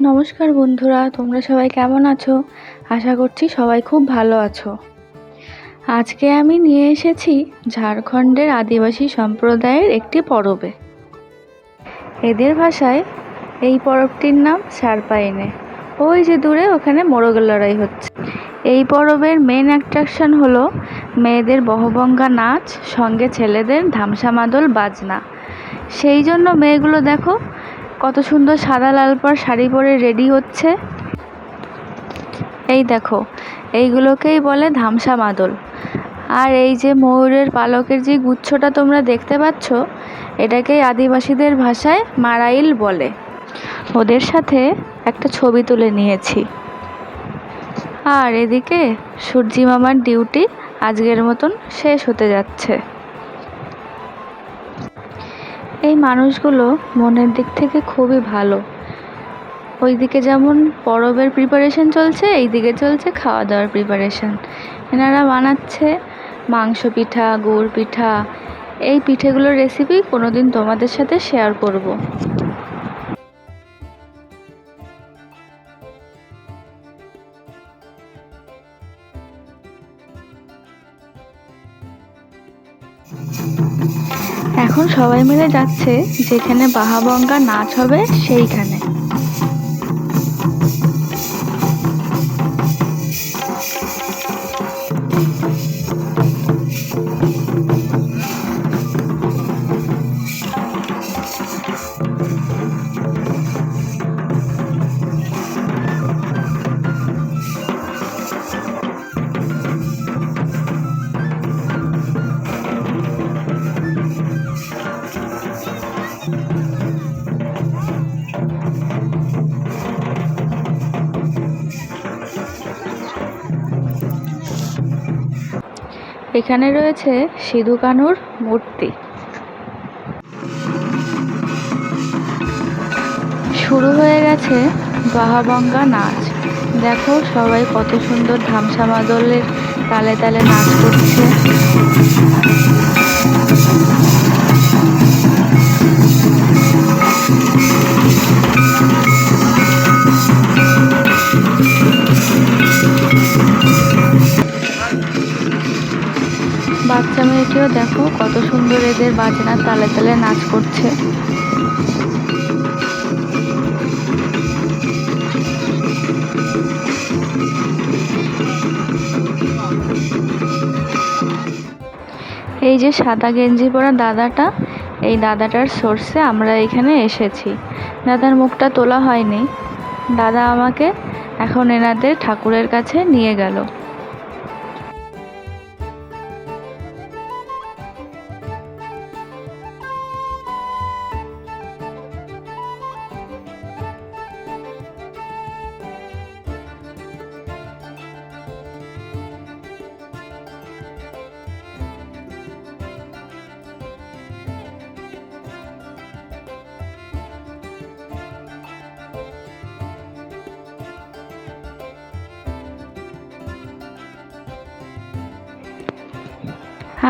নমস্কার বন্ধুরা, তোমরা সবাই কেমন আছো? আশা করছি সবাই খুব ভালো আছো। আজকে আমি নিয়ে এসেছি ঝাড়খণ্ডের আদিবাসী সম্প্রদায়ের একটি পরবে। এদের ভাষায় এই পরবটির নাম সারপাইনে। ওই যে দূরে ওখানে মোরগের লড়াই হচ্ছে। এই পরবের মেন অ্যাট্রাকশন হলো মেয়েদের বহবঙ্গা নাচ, সঙ্গে ছেলেদের ধামসা মাদল বাজনা। সেই জন্য মেয়েগুলো দেখো কত সুন্দর সাদা লাল পাড় শাড়ি পরে রেডি হচ্ছে। এই দেখো, এইগুলোকেই বলে ধামসা মাদল। আর এই যে ময়ূরের পালকের যে গুচ্ছটা তোমরা দেখতে পাচ্ছ, এটাকেই আদিবাসীদের ভাষায় মারাইল বলে। ওদের সাথে একটা ছবি তুলে নিয়েছি। আর এদিকে সূর্যি মামার ডিউটি আজকের মতন শেষ হতে যাচ্ছে। এই মানুষগুলো মনের দিক থেকে খুবই ভালো। ওইদিকে যেমন পরবের প্রিপারেশন চলছে, এইদিকে চলছে খাওয়া দাওয়ার প্রিপারেশন এনারা বানাচ্ছে মাংস পিঠা, গুড় পিঠা। এই পিঠেগুলোর রেসিপি কোনো দিন তোমাদের সাথে শেয়ার করব। এখন সবাই মিলে যাচ্ছে যেখানে বাহাবঙ্গা নাচ হবে সেইখানে। এখানে রয়েছে সিধু কানুর মূর্তি। শুরু হয়ে গেছে বাহাবঙ্গা নাচ। দেখো সবাই কত সুন্দর ধামসা মাদলের তালে তালে নাচ করছে। বাচ্চা মেয়েটিও দেখো, কত সুন্দর এদের বাজনার তালে তালে নাচ করছে। এই যে সাদা গেঞ্জি পরা দাদাটা, এই দাদাটার সোর্সে আমরা এখানে এসেছি। দাদার মুখটা তোলা হয়নি। দাদা আমাকে এখন এনাদের ঠাকুরের কাছে নিয়ে গেল।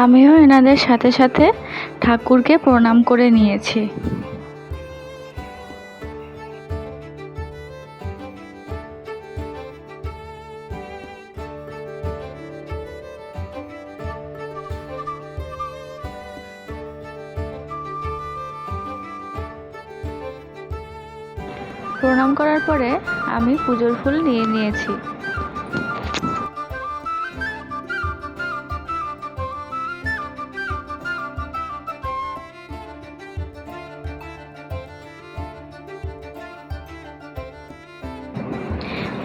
আমিও এনাদের সাথে সাথে ঠাকুরকে প্রণাম করে নিয়েছি। প্রণাম করার পরে আমি পুজোর ফুল নিয়ে নিয়েছি।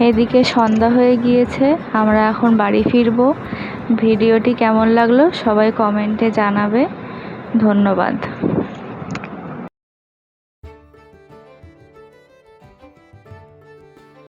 এদিকে সন্ধ্যা হয়ে গিয়েছে, আমরা এখন বাড়ি ফিরবো। ভিডিওটি কেমন লাগল সবাই কমেন্টে জানাবে। ধন্যবাদ।